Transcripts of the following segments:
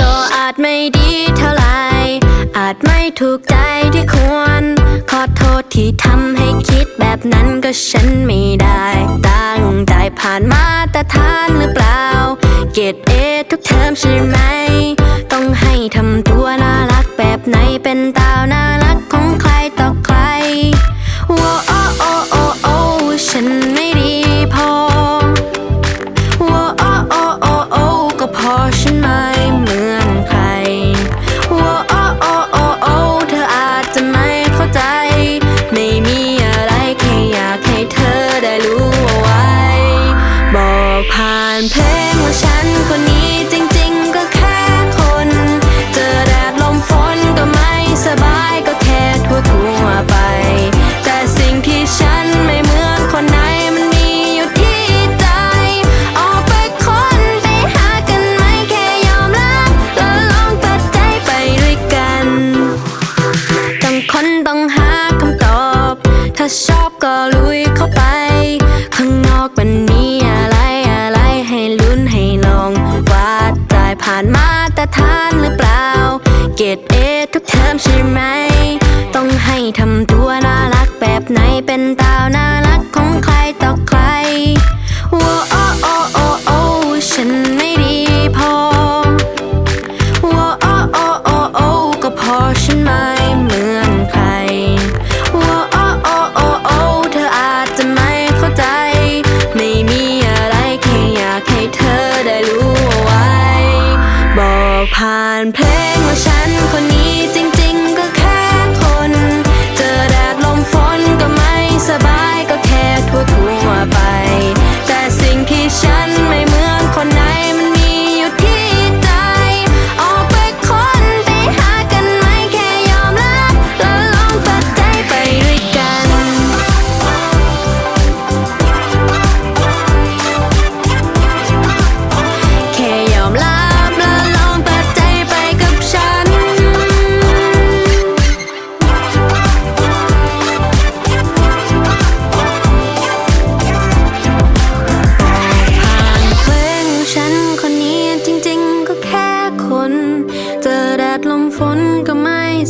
ก็อาจไม่ดีเท่าไหรอาจไม่ถูกใจที่ควร ขอโทษที่ทำให้คิดแบบนั้นก็ฉันไม่ได้ ตั้งใจผ่านมาแต่ทานหรือเปล่า เกรดเอทุกเทอมใช่ไหม ต้องให้ทำตัวน่ารักแบบไหนเป็นตาวน่า ชอบก็ลุยเข้าไป ข้างนอกมันมีอะไรอะไรให้ลุ้นให้ลองว่าจ่ายผ่านมาแต่ทานหรือเปล่า เกรดเอทุกเทอมใช่ไหม ต้องให้ทำตัวนะ ผ่านเพลงว่าฉันคนนี้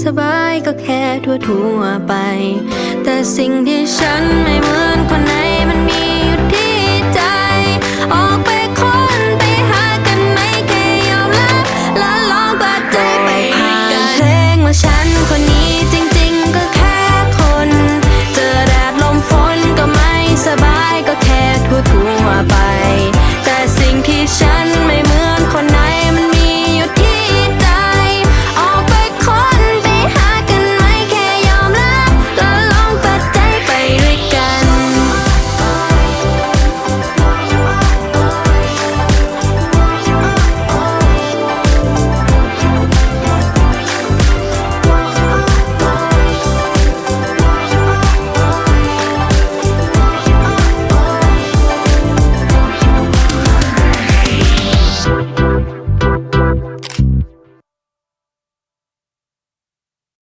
สบายก็แค่ทั่วทั่วไป แต่สิ่งที่ฉันไม่เหมือนคนไหนมันมีอยู่ที่ใจ ออกไป